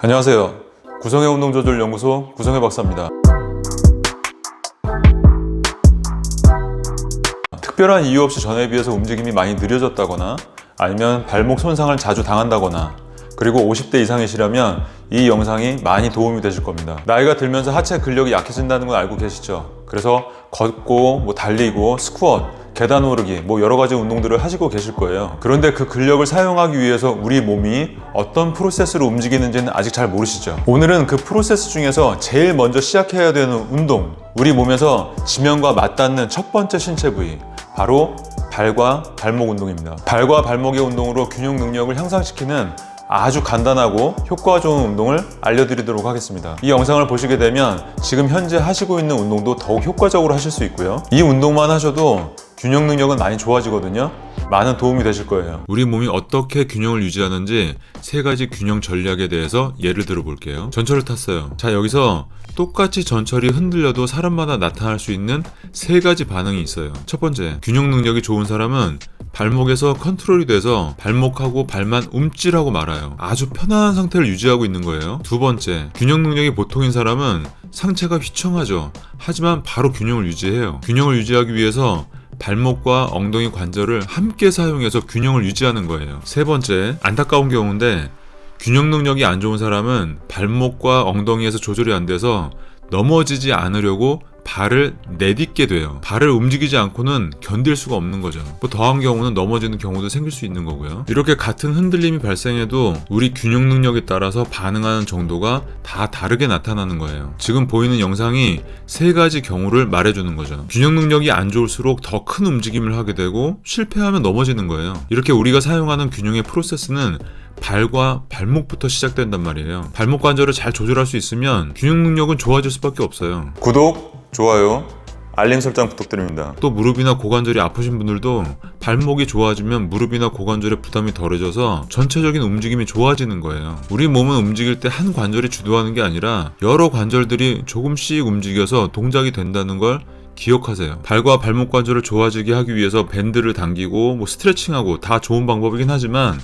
안녕하세요. 구성의 운동조절 연구소 구성의 박사입니다. 특별한 이유 없이 전에 비해서 움직임이 많이 느려졌다거나 아니면 발목 손상을 자주 당한다거나 그리고 50대 이상이시라면 이 영상이 많이 도움이 되실 겁니다. 나이가 들면서 하체 근력이 약해진다는 건 알고 계시죠? 그래서 걷고 뭐 달리고 스쿼트 계단 오르기 뭐 여러 가지 운동들을 하시고 계실 거예요. 그런데 그 근력을 사용하기 위해서 우리 몸이 어떤 프로세스로 움직이는지는 아직 잘 모르시죠. 오늘은 그 프로세스 중에서 제일 먼저 시작해야 되는 운동, 우리 몸에서 지면과 맞닿는 첫 번째 신체 부위, 바로 발과 발목 운동입니다. 발과 발목의 운동으로 균형 능력을 향상시키는 아주 간단하고 효과 좋은 운동을 알려드리도록 하겠습니다. 이 영상을 보시게 되면 지금 현재 하시고 있는 운동도 더욱 효과적으로 하실 수 있고요. 이 운동만 하셔도 균형 능력은 많이 좋아지거든요. 많은 도움이 되실 거예요. 우리 몸이 어떻게 균형을 유지하는지 세 가지 균형 전략에 대해서 예를 들어 볼게요. 전철을 탔어요. 자, 여기서 똑같이 전철이 흔들려도 사람마다 나타날 수 있는 세 가지 반응이 있어요. 첫 번째, 균형 능력이 좋은 사람은 발목에서 컨트롤이 돼서 발목하고 발만 움찔하고 말아요. 아주 편안한 상태를 유지하고 있는 거예요. 두 번째, 균형 능력이 보통인 사람은 상체가 휘청하죠. 하지만 바로 균형을 유지해요. 균형을 유지하기 위해서 발목과 엉덩이 관절을 함께 사용해서 균형을 유지하는 거예요. 세 번째, 안타까운 경우인데 균형 능력이 안 좋은 사람은 발목과 엉덩이에서 조절이 안 돼서 넘어지지 않으려고 발을 내딛게 돼요. 발을 움직이지 않고는 견딜 수가 없는 거죠. 뭐 더한 경우는 넘어지는 경우도 생길 수 있는 거고요. 이렇게 같은 흔들림이 발생해도 우리 균형 능력에 따라서 반응하는 정도가 다 다르게 나타나는 거예요. 지금 보이는 영상이 세 가지 경우를 말해주는 거죠. 균형 능력이 안 좋을수록 더 큰 움직임을 하게 되고 실패하면 넘어지는 거예요. 이렇게 우리가 사용하는 균형의 프로세스는 발과 발목부터 시작된단 말이에요. 발목 관절을 잘 조절할 수 있으면 균형 능력은 좋아질 수밖에 없어요. 구독, 좋아요, 알림 설정 부탁드립니다. 또 무릎이나 고관절이 아프신 분들도 발목이 좋아지면 무릎이나 고관절의 부담이 덜해져서 전체적인 움직임이 좋아지는 거예요. 우리 몸은 움직일 때 한 관절이 주도하는 게 아니라 여러 관절들이 조금씩 움직여서 동작이 된다는 걸 기억하세요. 발과 발목 관절을 좋아지게 하기 위해서 밴드를 당기고 뭐 스트레칭하고 다 좋은 방법이긴 하지만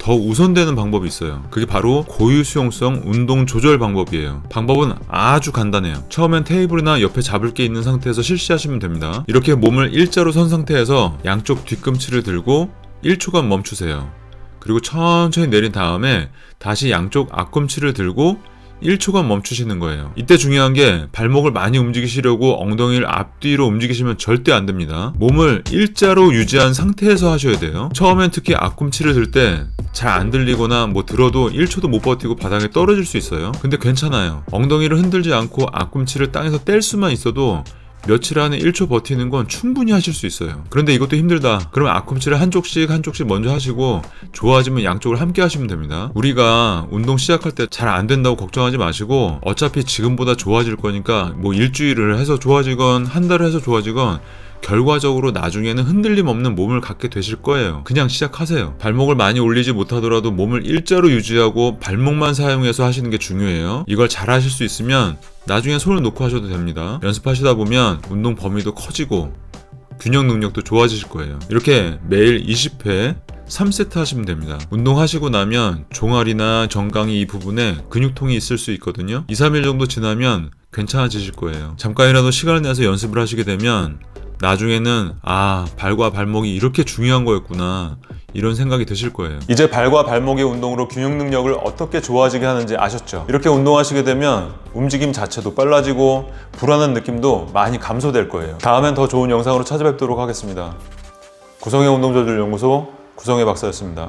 더 우선되는 방법이 있어요. 그게 바로 고유 수용성 운동 조절 방법이에요. 방법은 아주 간단해요. 처음엔 테이블이나 옆에 잡을 게 있는 상태에서 실시하시면 됩니다. 이렇게 몸을 일자로 선 상태에서 양쪽 뒤꿈치를 들고 1초간 멈추세요. 그리고 천천히 내린 다음에 다시 양쪽 앞꿈치를 들고 1초간 멈추시는 거예요. 이때 중요한 게 발목을 많이 움직이시려고 엉덩이를 앞뒤로 움직이시면 절대 안 됩니다. 몸을 일자로 유지한 상태에서 하셔야 돼요. 처음엔 특히 앞꿈치를 들 때 잘 안 들리거나 뭐 들어도 1초도 못 버티고 바닥에 떨어질 수 있어요. 근데 괜찮아요. 엉덩이를 흔들지 않고 앞꿈치를 땅에서 뗄 수만 있어도 며칠 안에 1초 버티는 건 충분히 하실 수 있어요. 그런데 이것도 힘들다. 그러면 앞꿈치를 한쪽씩 한쪽씩 먼저 하시고 좋아지면 양쪽을 함께 하시면 됩니다. 우리가 운동 시작할 때 잘 안 된다고 걱정하지 마시고 어차피 지금보다 좋아질 거니까 뭐 일주일을 해서 좋아지건 한 달을 해서 좋아지건 결과적으로 나중에는 흔들림 없는 몸을 갖게 되실 거예요. 그냥 시작하세요. 발목을 많이 올리지 못하더라도 몸을 일자로 유지하고 발목만 사용해서 하시는 게 중요해요. 이걸 잘 하실 수 있으면 나중에 손을 놓고 하셔도 됩니다. 연습하시다 보면 운동 범위도 커지고 균형 능력도 좋아지실 거예요. 이렇게 매일 20회 3세트 하시면 됩니다. 운동하시고 나면 종아리나 정강이 이 부분에 근육통이 있을 수 있거든요. 2, 3일 정도 지나면 괜찮아지실 거예요. 잠깐이라도 시간을 내서 연습을 하시게 되면 나중에는 아 발과 발목이 이렇게 중요한 거였구나 이런 생각이 드실 거예요. 이제 발과 발목의 운동으로 균형 능력을 어떻게 좋아지게 하는지 아셨죠? 이렇게 운동하시게 되면 움직임 자체도 빨라지고 불안한 느낌도 많이 감소될 거예요. 다음엔 더 좋은 영상으로 찾아뵙도록 하겠습니다. 구성의 운동조절 연구소 구성의 박사였습니다.